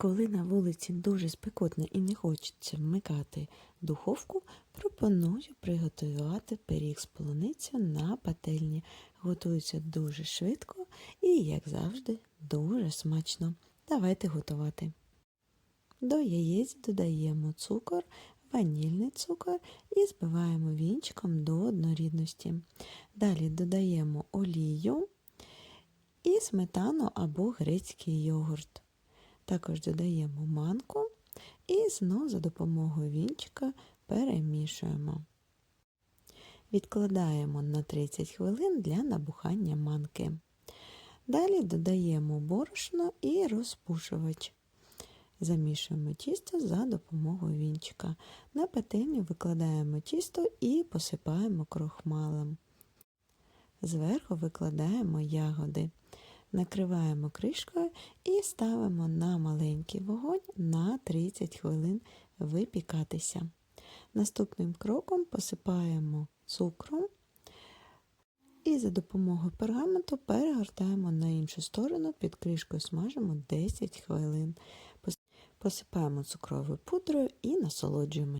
Коли на вулиці дуже спекотно і не хочеться вмикати духовку, пропоную приготувати пиріг з полуницею на пательні. Готується дуже швидко і, як завжди, дуже смачно. Давайте готувати. До яєць додаємо цукор, ванільний цукор і збиваємо вінчиком до однорідності. Далі додаємо олію і сметану або грецький йогурт. Також додаємо манку і знову за допомогою вінчика перемішуємо. Відкладаємо на 30 хвилин для набухання манки. Далі додаємо борошно і розпушувач. Замішуємо тісто за допомогою вінчика. На пательню викладаємо тісто і посипаємо крохмалем. Зверху викладаємо ягоди. Накриваємо кришкою і ставимо на маленький вогонь на 30 хвилин випікатися. Наступним кроком посипаємо цукром і за допомогою пергаменту перегортаємо на іншу сторону, під кришкою смажимо 10 хвилин. Посипаємо цукровою пудрою і насолоджуємо.